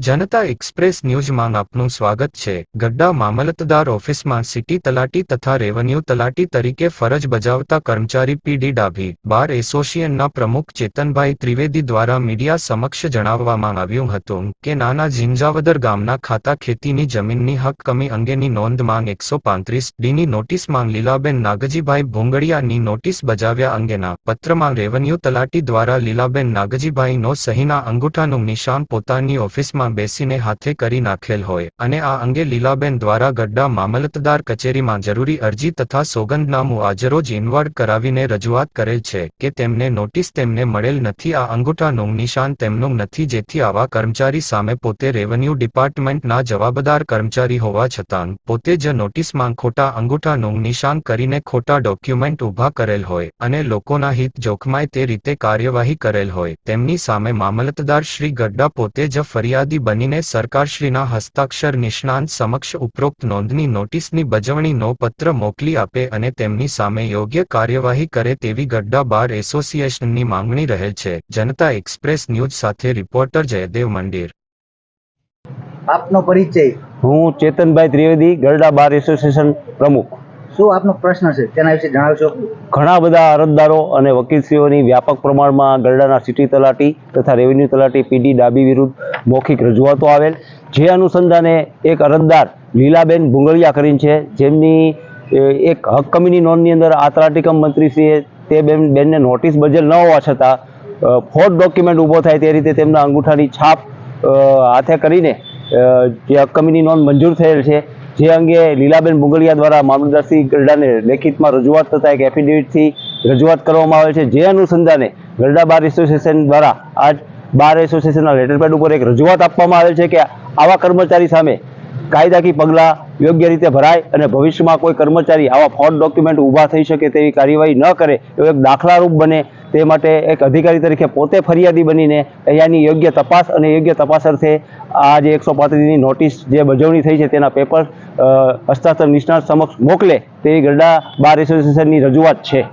જનતા express ન્યૂઝમાં આપનું સ્વાગત છે. ગડ્ડા મામલતદાર ઓફિસમાં સિટી તલાટી તથા રેવન્યુ તલાટી તરીકે ફરજ બજાવતા કર્મચારી પીડી ડાભી, બાર એસોસિએશનના પ્રમુખ ચેતનભાઈ ત્રિવેદી દ્વારા મીડિયા સમક્ષ જણાવવામાં આવ્યું હતું કે નાના ઝીંઝાવદર ગામના ખાતા ખેતીની જમીનની હક કમી અંગેની નોંધ માંગ એકસો પાંત્રીસ ડીની નોટિસ માંગ લીલાબેન નાગજીભાઈ ભોંગડિયાની નોટિસ બજાવ્યા અંગેના પત્રમાં રેવન્યુ તલાટી દ્વારા લીલાબેન નાગજીભાઈનો સહીના અંગૂઠાનું નિશાન પોતાની ઓફિસમાં ગઢડામાં બેસીને હાથે કરી નાખેલ હોય અને આ અંગે લીલાબેન દ્વારા ગઢડા મામલતદાર કચેરીમાં જરૂરી અરજી તથા સોગંદનામું આજરોજ ઇનવાડ કરાવીને રજૂઆત કરેલ છે કે તેમને નોટિસ તેમને મળેલ નથી. આ અંગૂઠાનું નિશાન તેમનું નથી જેથી આવા કર્મચારી સામે પોતે રેવન્યુ ડિપાર્ટમેન્ટના જવાબદાર કર્મચારી હોવા છતાં પોતે જ નોટિસમાં ખોટા અંગૂઠાનું નિશાન કરીને ખોટા ડોક્યુમેન્ટ ઊભા કરેલ હોય અને લોકોના હિત જોખમાય તે રીતે કાર્યવાહી કરેલ હોય. તેમની સામે મામલતદાર શ્રી ગડ્ડા પોતે જ ફરિયાદી બનીને સરકારશ્રીના હસ્તાક્ષર નિષ્ણાંત સમક્ષ ઉપરોક્ત નોંધની નોટિસની બજવણીનો પત્ર મોકલી આપે અને તેમની સામે યોગ્ય કાર્યવાહી કરે તેવી ગડ્ડા બાર એસોસિએશનની માંગણી રહેલ છે. જનતા એક્સપ્રેસ ન્યૂઝ સાથે રિપોર્ટર જયદેવ મંદિર. આપનો પરિચય? હું ચેતનભાઈ ત્રિવેદી ગરડા બાર એસોસિએશન પ્રમુખ. શું આપનો પ્રશ્ન છે? તેના વિશે જણાવશો? ઘણા બધા અરજદારો અને વકીલશ્રીઓની વ્યાપક પ્રમાણમાં ગરડાના સિટી તલાટી તથા રેવન્યુ તલાટી પીડી ડાબી વિરુદ્ધ મૌખિક રજૂઆતો આવેલ. જે અનુસંધાને એક અરજદાર લીલાબેન ભૂંગળિયા કરીને છે, જેમની એક હક કમીની નોંધની અંદર આ તલાટીકમ મંત્રીશ્રીએ તે બેન, બેનને નોટિસ બજેલ ન હોવા છતાં ફોર્ટ ડોક્યુમેન્ટ ઊભો થાય તે રીતે તેમના અંગૂઠાની છાપ હાથે કરીને જે હક કમીની નોંધ મંજૂર થયેલ છે જે અંગે લીલાબેન મુગલિયા દ્વારા મામલતદારશ્રી ગરડાને લેખિતમાં રજૂઆત થતા એક એફિડેવિટથી રજૂઆત કરવામાં આવે છે. જે અનુસંધાને ગરડા બાર એસોસિએશન દ્વારા આજ બાર એસોસિએશનના લેટરપેડ ઉપર એક રજૂઆત આપવામાં આવેલ છે કે આવા કર્મચારી સામે કાયદાકી પગલાં યોગ્ય રીતે ભરાય અને ભવિષ્યમાં કોઈ કર્મચારી આવા ફ્રોડ ડોક્યુમેન્ટ ઊભા થઈ શકે તેવી કાર્યવાહી ન કરે એવો એક દાખલારૂપ બને તે માટે એક અધિકારી તરીકે પોતે ફરિયાદી બનીને અહીંયાની યોગ્ય તપાસ અને યોગ્ય તપાસ અર્થે આ જે એકસો પાંત્રીસની નોટિસ જે બજવણી થઈ છે તેના પેપર હસ્તાક્ષર નિષ્ણાત સમક્ષ મોકલે તેવી ગરડા બાર એસોસિએશનની રજૂઆત છે.